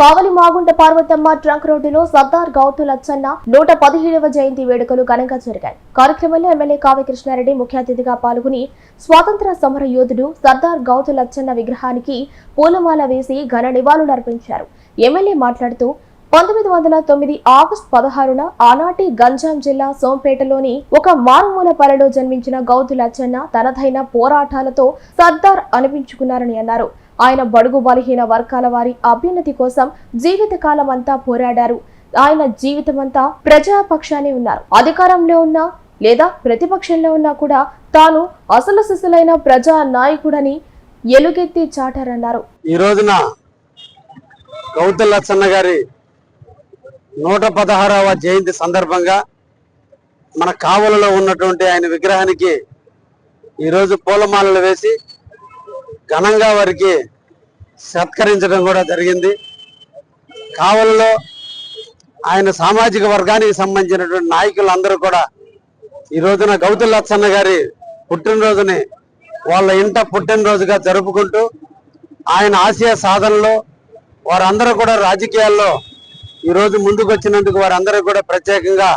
కావలి Magunta Parvathamma trunk రోడ్డులో సర్దార్ గౌతు లచ్చన్న నూట పదిహేడవ జయంతి వేడుకలు ఘనంగా జరిగాయి. కార్యక్రమంలో ఎమ్మెల్యే కావ్య కృష్ణారెడ్డి ముఖ్య అతిథిగా పాల్గొని స్వాతంత్ర సమర యోధుడు సర్దార్ గౌతు లచ్చన్న విగ్రహానికి పూలమాల వేసి ఘన నివాళులర్పించారు. ఎమ్మెల్యే మాట్లాడుతూ పంతొమ్మిది వందల తొమ్మిది ఆగస్టు పదహారున ఆనాటి గంజాం జిల్లా సోంపేటలోని ఒక మారుమూల పల్లెలో జన్మించిన గౌతు లచ్చన్న తనదైన పోరాటాలతో సర్దార్ అనిపించుకున్నారని అన్నారు. ఆయన బడుగు బలహీన వర్గాల వారి అభ్యున్నతి కోసం జీవితకాలం అంతా పోరాడారు. ఆయన జీవితమంతా ప్రజాపక్షానే ఉన్నారు. అధికారంలో ఉన్నా లేదా ప్రతిపక్షంలో ఉన్నా కూడా తాను అసలు సిసలైన ప్రజా నాయకుడని ఎలుగెత్తి చాటారన్నారు. ఈ రోజున గౌతు లచ్చన్న గారి నూట పదహారవ జయంతి సందర్భంగా మన కావలలో ఉన్నటువంటి ఆయన విగ్రహానికి ఈరోజు పూలమాలలు వేసి ఘనంగా వారికి సత్కరించడం కూడా జరిగింది. కావలలో ఆయన సామాజిక వర్గానికి సంబంధించినటువంటి నాయకులందరూ కూడా ఈ రోజున గౌతు లచ్చన్న గారి పుట్టినరోజుని వాళ్ళ ఇంట పుట్టినరోజుగా జరుపుకుంటూ ఆయన ఆశయ సాధనలో వారందరూ కూడా రాజకీయాల్లో ఈ రోజు ముందుకు వచ్చినందుకు వారందరూ కూడా ప్రత్యేకంగా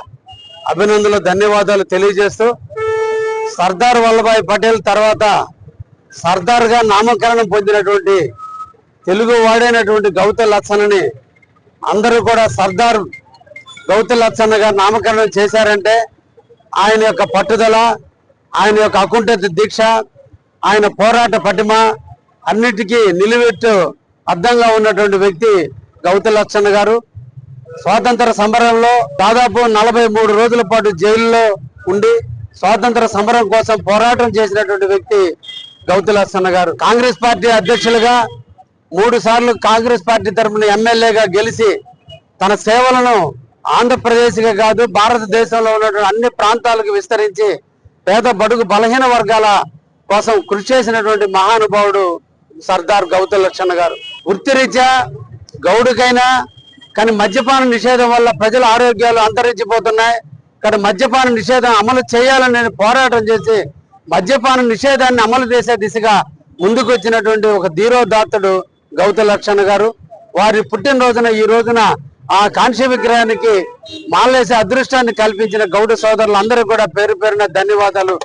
అభినందనలు ధన్యవాదాలు తెలియజేస్తూ సర్దార్ వల్లభాయ్ పటేల్ తర్వాత సర్దార్గా నామకరణం పొందినటువంటి తెలుగు వాడైనటువంటి గౌత లచ్చన్నని అందరూ కూడా సర్దార్ గౌత లచ్చన్నగా నామకరణం చేశారంటే ఆయన యొక్క పట్టుదల ఆయన యొక్క అకుంఠిత దీక్ష ఆయన పోరాట పటిమ అన్నిటికీ నిలువెట్టు అర్థంగా ఉన్నటువంటి వ్యక్తి గౌత లచ్చన్న గారు. స్వాతంత్ర సమరంలో దాదాపు నలభై మూడు రోజుల పాటు జైల్లో ఉండి స్వాతంత్ర సమరం కోసం పోరాటం చేసినటువంటి వ్యక్తి గౌతు గారు. కాంగ్రెస్ పార్టీ అధ్యక్షులుగా మూడు సార్లు కాంగ్రెస్ పార్టీ తరఫున ఎమ్మెల్యేగా గెలిచి తన సేవలను ఆంధ్రప్రదేశ్గా కాదు భారతదేశంలో ఉన్నటువంటి అన్ని ప్రాంతాలకు విస్తరించి పేద బడుగు బలహీన వర్గాల కోసం కృషి చేసినటువంటి మహానుభావుడు సర్దార్ గౌతు లక్షణ గారు. వృత్తిరీత్యా గౌడుకైనా కానీ మద్యపాన నిషేధం వల్ల ప్రజల ఆరోగ్యాలు అంతరించిపోతున్నాయి. కానీ మద్యపాన నిషేధం అమలు చేయాలని నేను పోరాటం చేసి మద్యపాన నిషేధాన్ని అమలు చేసే దిశగా ముందుకు వచ్చినటువంటి ఒక ధీరోదాత్తుడు గౌత లక్షణ గారు. వారి పుట్టినరోజున ఈ రోజున ఆ కాంస్య విగ్రహానికి మాలేసే అదృష్టాన్ని కల్పించిన గౌడ సోదరులందరూ కూడా పేరు పేరున ధన్యవాదాలు